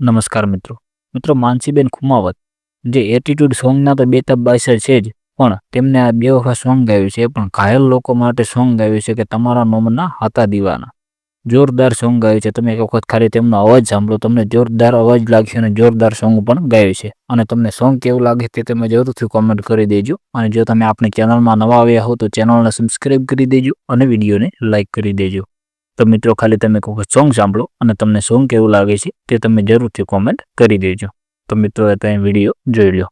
નમસ્કાર મિત્રો. મિત્રો, માનસીબેન ખુમાવત, જે એટીટ્યુડ સોંગના તો બે તબ છે જ, પણ તેમને આ બે વખત સોંગ ગાયું છે. પણ ઘાયલ લોકો માટે સોંગ ગાયું છે કે તમારા નોમના હતા દીવાના. જોરદાર સોંગ ગાયું છે. તમે એક વખત ખાલી તેમનો અવાજ સાંભળો. તમને જોરદાર અવાજ લાગ્યો અને જોરદાર સોંગ પણ ગાયું છે. અને તમને સોંગ કેવું લાગે તે તમે જરૂરથી કોમેન્ટ કરી દેજો. અને જો તમે આપણી ચેનલમાં નવા આવ્યા હો તો ચેનલને સબસ્ક્રાઇબ કરી દેજો અને વિડીયોને લાઇક કરી દેજો. તો મિત્રો, ખાલી તમે કોઈ સોંગ સાંભળો અને તમને સોંગ કેવું લાગે છે તે તમે જરૂરથી કોમેન્ટ કરી દેજો. તો મિત્રો અત્યારે વીડિયો જોઈ લો